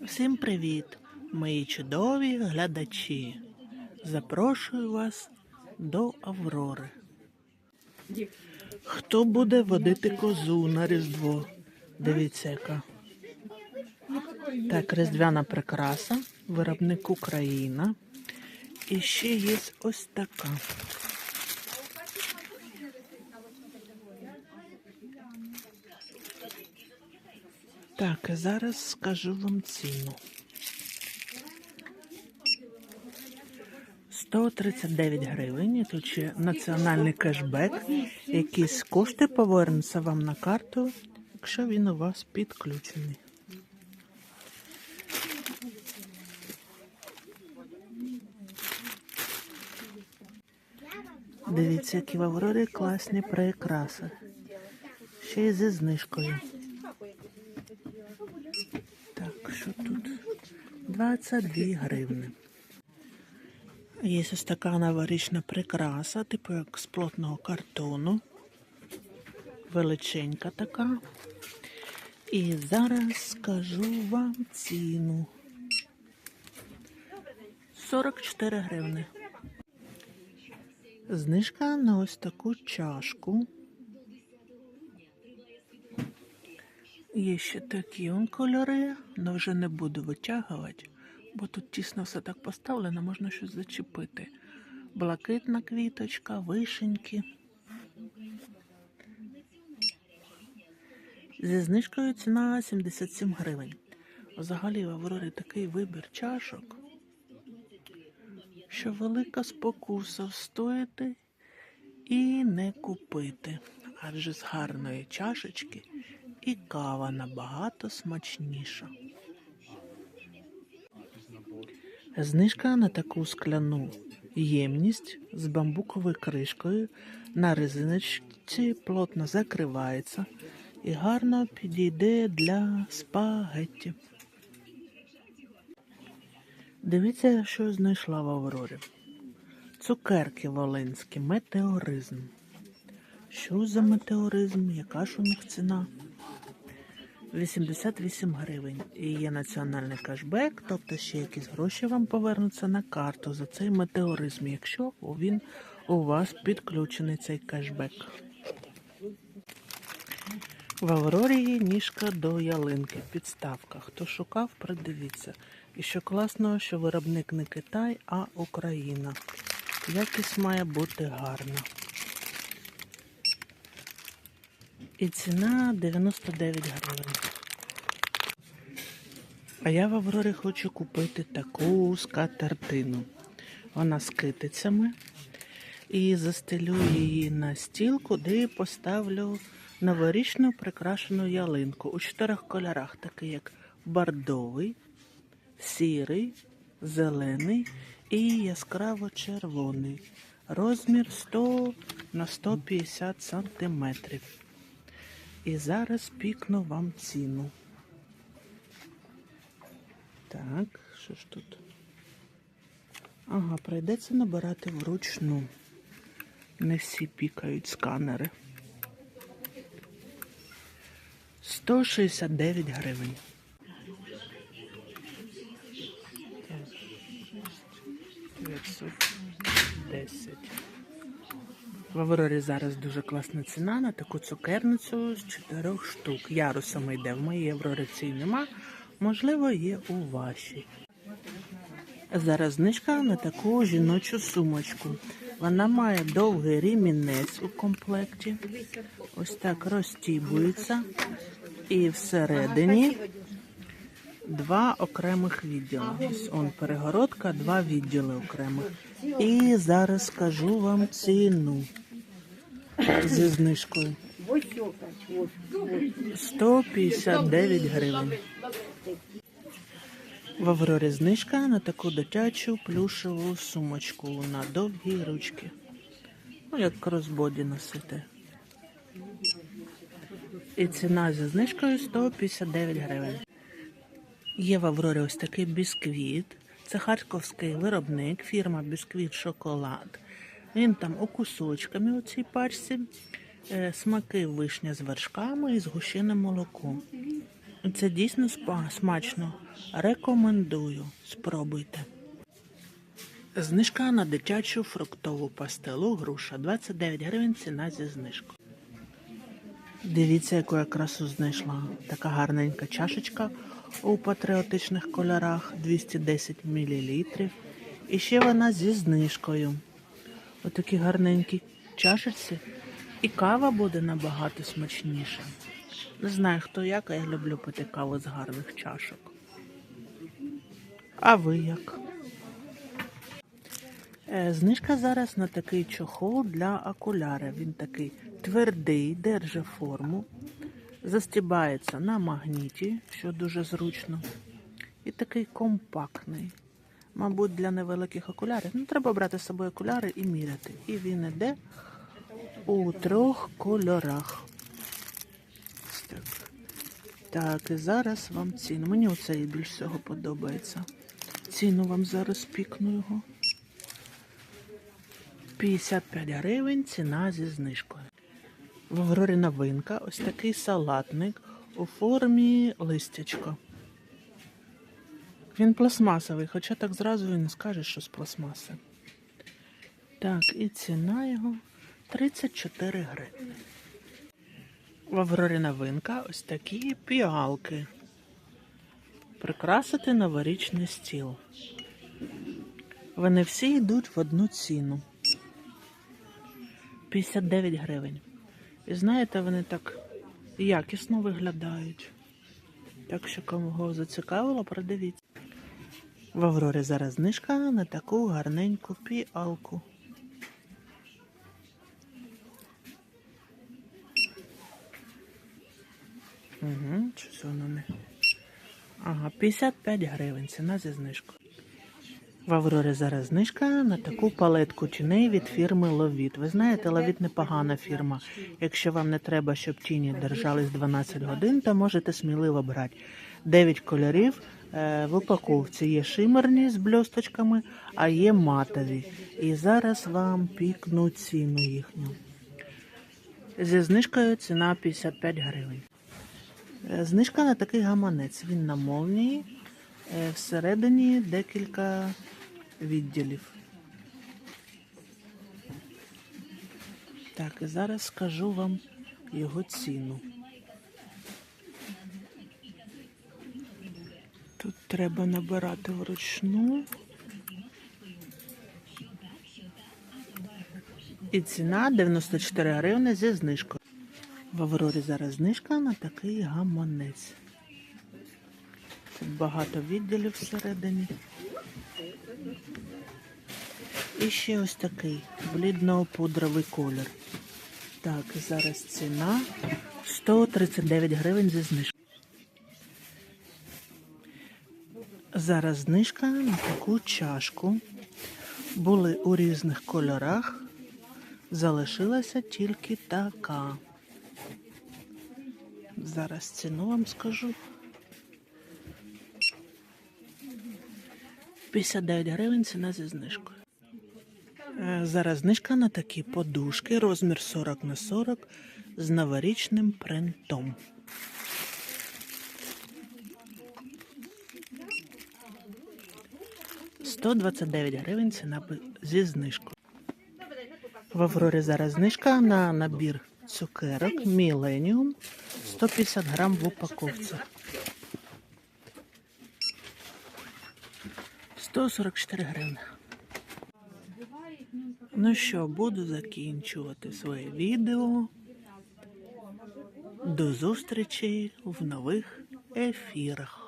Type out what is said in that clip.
Всім привіт, мої чудові глядачі. Запрошую вас до Аврори. Хто буде водити козу на Різдво? Дивіться, яка. Так, різдвяна прикраса, виробник Україна. І ще є ось така. Так, зараз скажу вам ціну. 139 гривень. І тут ще національний кешбек. Якісь кошти повернуться вам на карту, якщо він у вас підключений. Дивіться, які в класні прикраси. Ще й зі знижкою. Так, що тут? 22 гривни. Є ось така новорічна прикраса, типу як з плотного картону. Величенька така. І зараз скажу вам ціну. 44 гривни. Знижка на ось таку чашку. Є ще такі он кольори, але вже не буду витягувати, бо тут тісно все так поставлено, можна щось зачепити. Блакитна квіточка, вишеньки. Зі знижкою ціна 77 гривень. Взагалі в Аврорі такий вибір чашок, що велика спокуса встояти і не купити. Адже з гарної чашечки і кава набагато смачніша. Знижка на таку скляну ємність з бамбуковою кришкою на резиночці плотно закривається і гарно підійде для спагетті. Дивіться, що знайшла в Аврорі. Цукерки волинські, метеоризм. Що за метеоризм? Яка ж у них ціна? 88 гривень. І є національний кешбек, тобто ще якісь гроші вам повернуться на карту за цей метеоризм, якщо він у вас підключений цей кешбек. В Аврорі ніжка до ялинки, підставка. Хто шукав, придивіться. І що класно, що виробник не Китай, а Україна. Якість має бути гарна. І ціна 99 гривень. А я в Аврорі хочу купити таку скатертину. Вона з китицями. І застелю її на стіл, куди поставлю новорічну прикрашену ялинку у чотирьох кольорах, такий як бордовий, сірий, зелений і яскраво червоний. Розмір 100 на 150 сантиметрів. І зараз пікну вам ціну. Так, що ж тут? Ага, прийдеться набирати вручну. Не всі пікають сканери. 169 гривень. Так, 910. В Аврорі зараз дуже класна ціна на таку цукерницю з чотирьох штук. Ярусами йде. В моїй Аврорі цій нема. Можливо, є у вашій. Зараз знижка на таку жіночу сумочку. Вона має довгий ремінець у комплекті. Ось так розтібується. І всередині два окремих відділи. Ось он перегородка, два відділи окремих. І зараз скажу вам ціну зі знижкою. 159 гривень. В Аврорі знижка на таку дитячу плюшеву сумочку на довгі ручки. Ну, як кросбоді носити. І ціна зі знижкою 159 гривень. Є в Аврорі ось такий бісквіт. Це харківський виробник, фірма Бісквіт Шоколад. Він там у кусочками у цій пачці. Е, Смаки вишня з вершками і згущеним молоком. Це дійсно смачно. Рекомендую. Спробуйте. Знижка на дитячу фруктову пастилу груша 29 гривень ціна зі знижкою. Дивіться, яку я красу знайшла. Така гарненька чашечка у патріотичних кольорах 210 мл. І ще вона зі знижкою. Отакі гарненькі чашечці. І кава буде набагато смачніша. Не знаю, хто як, а я люблю пити каву з гарних чашок. А ви як? Е, Знижка зараз на такий чохол для окуляра. Він такий твердий, держить форму, застібається на магніті, що дуже зручно. І такий компактний. Мабуть, для невеликих окулярів. Ну, треба брати з собою окуляри і міряти. І він іде у трьох кольорах. Так. і зараз вам ціну. Мені оцей більш всього подобається. Ціну вам зараз пікну його. 55 гривень ціна зі знижкою. В Аврорі новинка ось такий салатник у формі Він пластмасовий, хоча так зразу і не скажеш, що з пластмаси. Так, і ціна його 34 гривні. В Аврорі новинка ось такі піалки. Прикрасити новорічний стіл. Вони всі йдуть в одну ціну. 59 гривень. І знаєте, вони так якісно виглядають. Так що кого зацікавило, продивіться. В Аврорі зараз знижка на таку гарненьку піалку. Угу, щось воно не. Ага, 55 гривень, ціна зі знижкою. В Аврорі зараз знижка на таку палетку тіней від фірми Ловіт. Ви знаєте, Ловіт непогана фірма. Якщо вам не треба, щоб тіні держались 12 годин, то можете сміливо брати. 9 кольорів е, в упаковці. Є шимерні з бльосточками, а є матові. І зараз вам пікну ціну їхню. Зі знижкою ціна 55 гривень. Е, Знижка на такий гаманець. Він на молнії. Е, Всередині декілька відділів. Так, і зараз скажу вам його ціну. Треба набирати вручну. І ціна 94 гривни зі знижкою. В Аврорі зараз знижка на такий гаманець. Тут багато відділів всередині. І ще ось такий блідно-пудровий колір. Так, зараз ціна 139 гривень зі знижкою. Зараз знижка на таку чашку. Були у різних кольорах. Залишилася тільки така. Зараз ціну вам скажу. 59 гривень ціна зі знижкою. Е, Зараз знижка на такі подушки, розмір 40 на 40 з новорічним принтом. Сто двадцять дев'ять гривень ціна зі знижкою. В Аврорі зараз знижка на набір цукерок Міленіум 150 грам в упаковці. 144 гривні. Ну що, буду закінчувати своє відео. До зустрічі в нових ефірах.